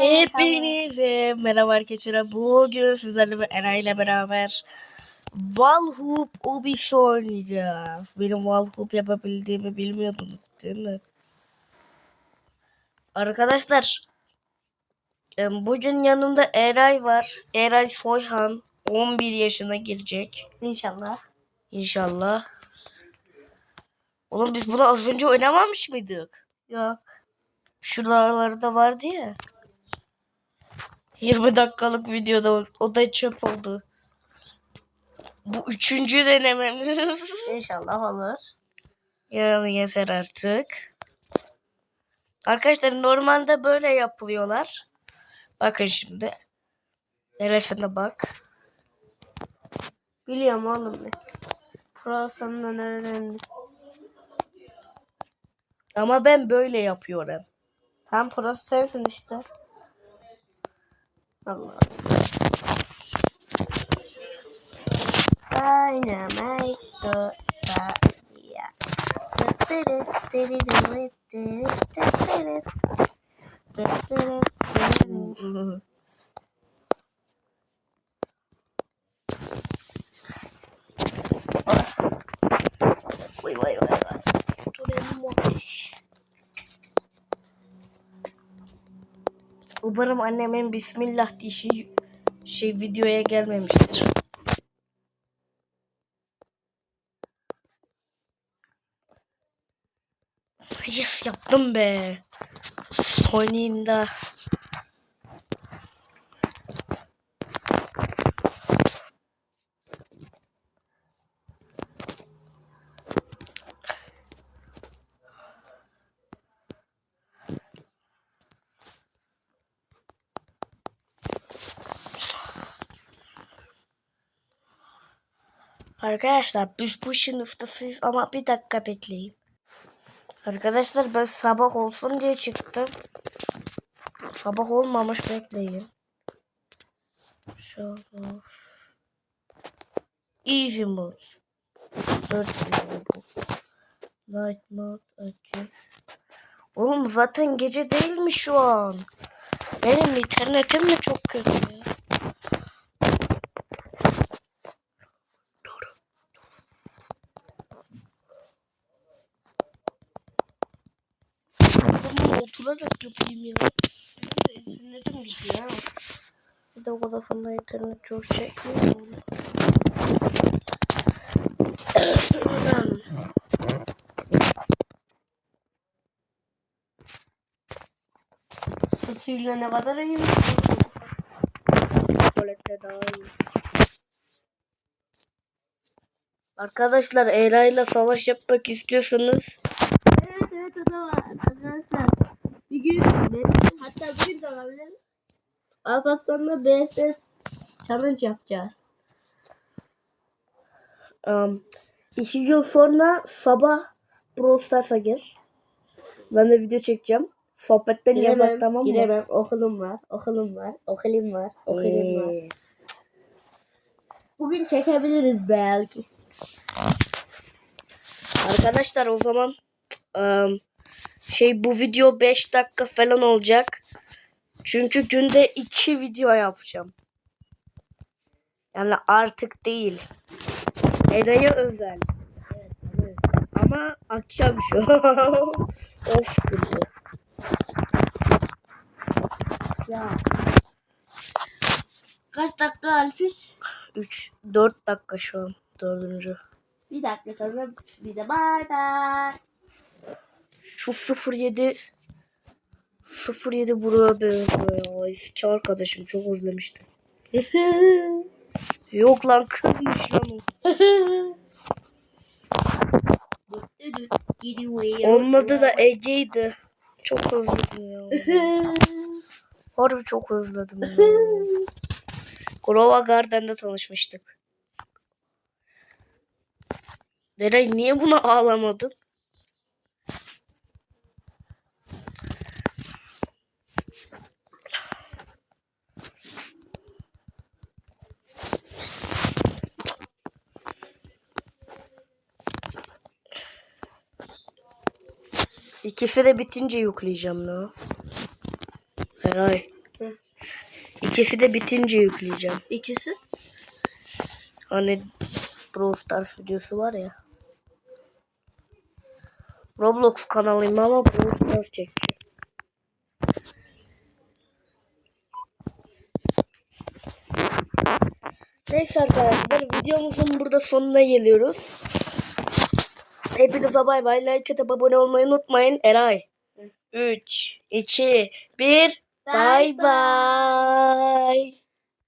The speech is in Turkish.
Hepinize merhaba arkadaşlar. Bugün sizlerle ve Eray ile beraber Valhoop Ubisoft oynayacağız. Benim Valhoop yapabildiğimi bilmiyordunuz değil mi? Arkadaşlar bugün yanımda Eray var. Eray Soyhan 11 yaşına girecek. İnşallah. İnşallah. Oğlum biz bunu az önce oynamamış mıydık? Yok. Şuralarda vardı ya. 20 dakikalık videoda o- da çöp oldu. Bu üçüncü denememiz. İnşallah olur. yani yeter artık. Arkadaşlar normalde böyle yapılıyorlar. Bakın şimdi. Neresine bak. Biliyorum oğlum ben. Pro senden öğrendim. Ama ben böyle yapıyorum. Tam pro sensin işte. Allah. Dynamite Sasia. Vay vay vay Umarım annemin Bismillah dişi şey videoya gelmemiştir. Yes yaptım be. Sonunda. Arkadaşlar biz bu işin ustasıyız ama bir dakika bekleyin. Arkadaşlar ben sabah olsun diye çıktım. Sabah olmamış bekleyin. Sabah. Easy mode. 4 bu. Night mode açık. Oğlum zaten gece değil mi şu an? Benim internetim mi çok kötü ya? Dur. Ama oturarak yapayım ya. İnternetim gidiyor. Bir de Vodafone'da internet çok çekmiyor. Sütüyle ne kadar iyi Tuvalette daha iyi. Arkadaşlar Eray'la savaş yapmak istiyorsanız Evet evet o da var arkadaşlar. Bir gün bugün de olabilir. Alparslan'la BSS challenge yapacağız. um, iki gün sonra sabah Brawl Stars'a gel. Ben de video çekeceğim. Sohbetten yazar tamam mı? giremem. Okulum var, okulum var, okulum var, okulum var. Ee, Bugün çekebiliriz belki. arkadaşlar o zaman um, şey bu video 5 dakika falan olacak. Çünkü günde 2 video yapacağım. Yani artık değil. Eray'a özel. Evet, evet. Ama akşam şu. of güldü. Ya. Kaç dakika Alfiş? 3 4 dakika şu an dördüncü. Bir dakika sonra bize bay bay. Şu 07 07 buraya benziyor ya. Eski arkadaşım çok özlemiştim. Yok lan kırmış lan o. Onun adı da Ege'ydi. Çok özledim ya. Harbi çok özledim. Grova Garden'de tanışmıştık. Neray niye buna ağlamadın? İkisi de bitince yükleyeceğim ya. Eray. İkisi de bitince yükleyeceğim. İkisi. Hani Brawl Stars videosu var ya. Roblox kanalıyım ama Brawl Stars çekeceğim. Neyse arkadaşlar videomuzun burada sonuna geliyoruz. Hepinize bay bay. Like atıp abone olmayı unutmayın. Eray. 3, 2, 1. Bay bay.